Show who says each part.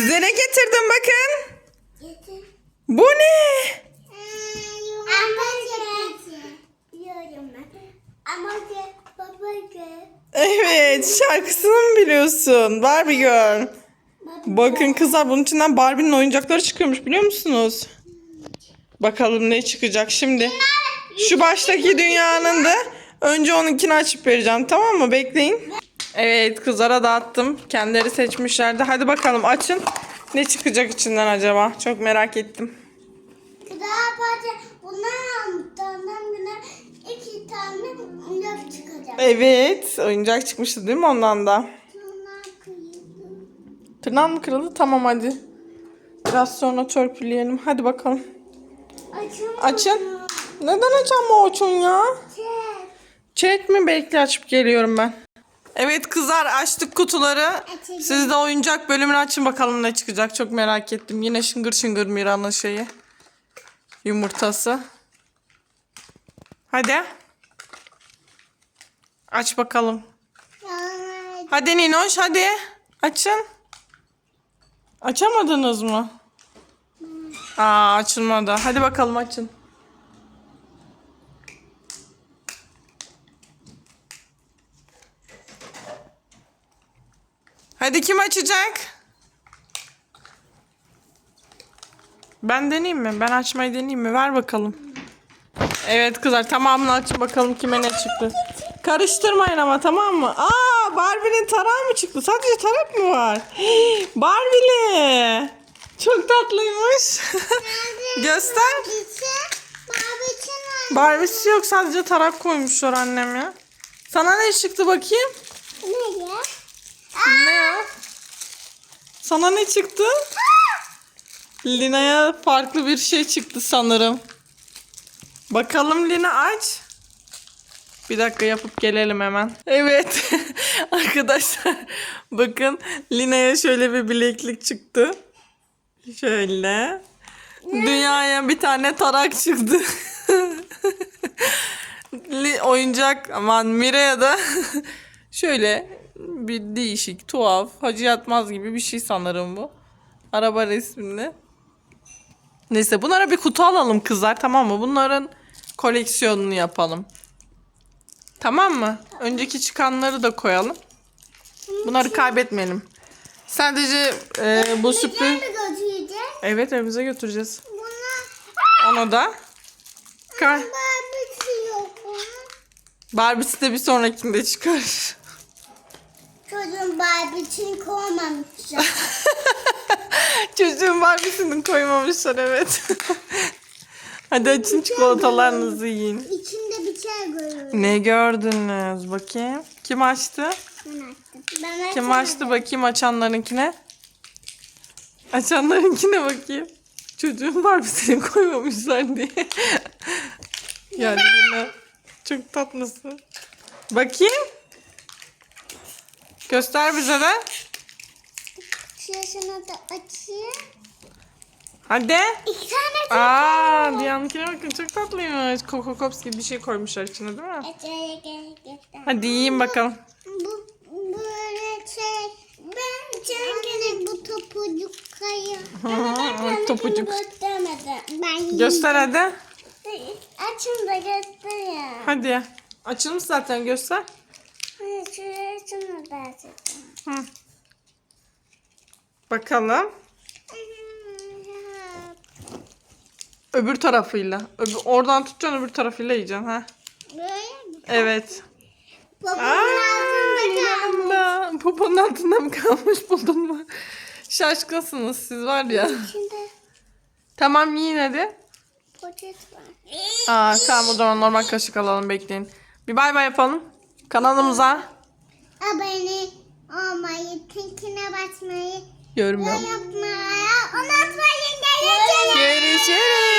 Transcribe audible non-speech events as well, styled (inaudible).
Speaker 1: Size ne getirdim bakın.
Speaker 2: Getir.
Speaker 1: Bu ne?
Speaker 2: Gel.
Speaker 1: Evet şarkısını mı biliyorsun? Barbie Girl. Bakın kızlar bunun içinden Barbie'nin oyuncakları çıkıyormuş biliyor musunuz? Bakalım ne çıkacak şimdi. Şu baştaki dünyanın da önce onunkini açıp vereceğim tamam mı? Bekleyin. Evet kızlara dağıttım. Kendileri seçmişlerdi. Hadi bakalım açın. Ne çıkacak içinden acaba? Çok merak ettim.
Speaker 2: Daha parça. Bunlar almışlardan bile iki tane oyuncak çıkacak.
Speaker 1: Evet oyuncak çıkmıştı değil mi ondan da? Tırnağın mı kırıldı? Tamam hadi. Biraz sonra törpüleyelim. Hadi bakalım.
Speaker 2: Açın.
Speaker 1: Açın. Neden açamıyorsun ya?
Speaker 2: Çek.
Speaker 1: Chat mi? Bekle açıp geliyorum ben. Evet kızlar açtık kutuları.
Speaker 2: Açacağım.
Speaker 1: Siz de oyuncak bölümünü açın bakalım ne çıkacak. Çok merak ettim. Yine şıngır şıngır Mira'nın şeyi. Yumurtası. Hadi. Aç bakalım. Hadi Ninoş hadi. Açın. Açamadınız mı? Aa açılmadı. Hadi bakalım açın. Hadi kim açacak? Ben deneyeyim mi? Ben açmayı deneyeyim mi? Ver bakalım. Evet kızlar tamamını açın bakalım kime ne çıktı. Karıştırmayın ama tamam mı? Aa Barbie'nin tarağı mı çıktı? Sadece tarak mı var? Barbie'li. Çok tatlıymış. (laughs) Göster. Barbie'si yok sadece tarak koymuşlar annem ya. Sana ne çıktı bakayım?
Speaker 2: Ne ya?
Speaker 1: Ne ya? Sana ne çıktı? Lina'ya farklı bir şey çıktı sanırım. Bakalım Lina aç. Bir dakika yapıp gelelim hemen. Evet. (laughs) Arkadaşlar bakın Lina'ya şöyle bir bileklik çıktı. Şöyle. Dünyaya bir tane tarak çıktı. (laughs) Oyuncak aman Mira'ya da (laughs) şöyle bir değişik tuhaf hacı yatmaz gibi bir şey sanırım bu. Araba resminde. Neyse bunlara bir kutu alalım kızlar tamam mı? Bunların koleksiyonunu yapalım. Tamam mı? Önceki çıkanları da koyalım. Bunları kaybetmeyelim. Sadece e, bu sürpriz... Evet evimize götüreceğiz. Onu da. Kar. Barbie'si de bir sonrakinde çıkar.
Speaker 2: Çocuğun barbisini koymamışlar. (laughs)
Speaker 1: Çocuğun Barbie'sini koymamışlar evet. (laughs) Hadi açın çikolatalarınızı yiyin.
Speaker 2: İçinde bir şey görüyorum.
Speaker 1: Ne gördünüz bakayım? Kim açtı?
Speaker 2: Ben açtım. Ben
Speaker 1: Kim açtı bakayım açanlarınkine? Açanlarınkine bakayım. Çocuğun Barbie'sini koymamışlar diye. (laughs) yani çok tatlısın. Bakayım. Göster bize de.
Speaker 2: Şurasını da açayım.
Speaker 1: Hadi.
Speaker 2: İki tane
Speaker 1: Aa, Diyan'ınkine bakın çok tatlıymış. Coco Pops gibi bir şey koymuşlar içine değil mi?
Speaker 2: Hadi.
Speaker 1: Hadi yiyin bakalım.
Speaker 2: Bu böyle şey. Ben çünkü bu topucuk kayı.
Speaker 1: Hı, (laughs) topucuk.
Speaker 2: Ben yiyeyim.
Speaker 1: Göster hadi.
Speaker 2: Açın da göstereyim.
Speaker 1: Hadi. Açılmış zaten göster.
Speaker 2: Hadi şurasını da açacağım.
Speaker 1: Hı. Bakalım. Öbür tarafıyla. Öbür, oradan tutacaksın öbür tarafıyla yiyeceksin. Ha?
Speaker 2: Böyle mi?
Speaker 1: Evet. Aa,
Speaker 2: altında kalmış.
Speaker 1: Poponun altında mı kalmış buldun mu? Şaşkınsınız siz var ya.
Speaker 2: İçinde
Speaker 1: Tamam yiyin hadi.
Speaker 2: poşet var.
Speaker 1: Aa, tamam o zaman normal kaşık alalım bekleyin. Bir bay bay yapalım. Kanalımıza
Speaker 2: Abone olmayı, tinkine basmayı,
Speaker 1: yorum
Speaker 2: yorum
Speaker 1: yap.
Speaker 2: yapmayı unutmayın.
Speaker 1: Görüşürüz.